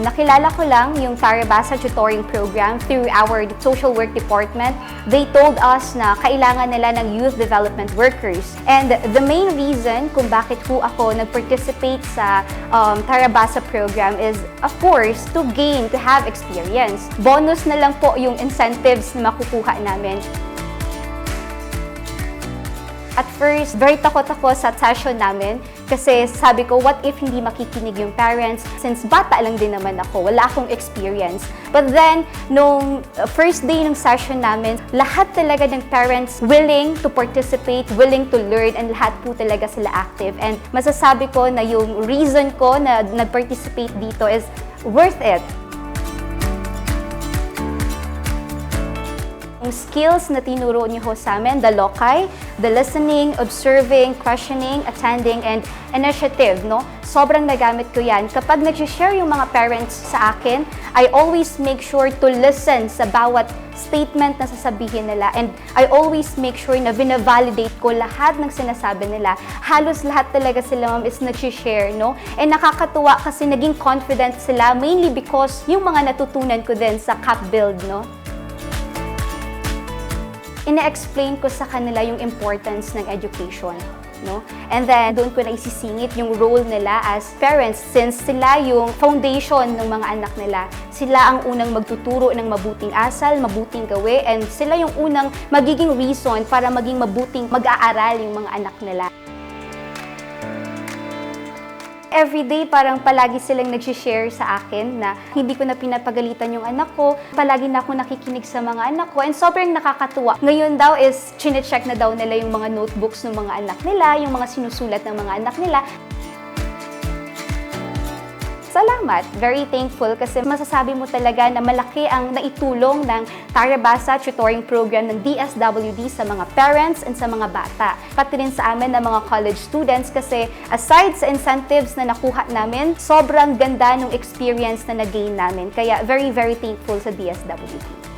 Nakilala ko lang yung Tarabasa Tutoring Program through our social work department. They told us na kailangan nila ng youth development workers. And the main reason kung bakit po ako nag-participate sa um, Tarabasa program is, of course, to gain, to have experience. Bonus na lang po yung incentives na makukuha namin. At first, very takot ako sa session namin kasi sabi ko, what if hindi makikinig yung parents? Since bata lang din naman ako, wala akong experience. But then, nung uh, first day ng session namin, lahat talaga ng parents willing to participate, willing to learn, and lahat po talaga sila active. And masasabi ko na yung reason ko na nag-participate dito is worth it. Yung skills na tinuro niyo ho sa amin, the loci, the listening, observing, questioning, attending, and initiative, no? Sobrang nagamit ko yan. Kapag nag-share yung mga parents sa akin, I always make sure to listen sa bawat statement na sasabihin nila. And I always make sure na binavalidate ko lahat ng sinasabi nila. Halos lahat talaga sila, ma'am, is nag-share, no? And nakakatuwa kasi naging confident sila mainly because yung mga natutunan ko din sa CAP Build, no? Ina-explain ko sa kanila yung importance ng education. No? And then, doon ko na isisingit yung role nila as parents since sila yung foundation ng mga anak nila. Sila ang unang magtuturo ng mabuting asal, mabuting gawi, and sila yung unang magiging reason para maging mabuting mag-aaral yung mga anak nila. Everyday, parang palagi silang nag-share sa akin na hindi ko na pinapagalitan yung anak ko. Palagi na ako nakikinig sa mga anak ko and sobrang nakakatuwa. Ngayon daw is chine-check na daw nila yung mga notebooks ng mga anak nila, yung mga sinusulat ng mga anak nila. Salamat. Very thankful kasi masasabi mo talaga na malaki ang naitulong ng Tarabasa Tutoring Program ng DSWD sa mga parents and sa mga bata. Pati rin sa amin ng mga college students kasi aside sa incentives na nakuha namin, sobrang ganda ng experience na nag-gain namin. Kaya very, very thankful sa DSWD.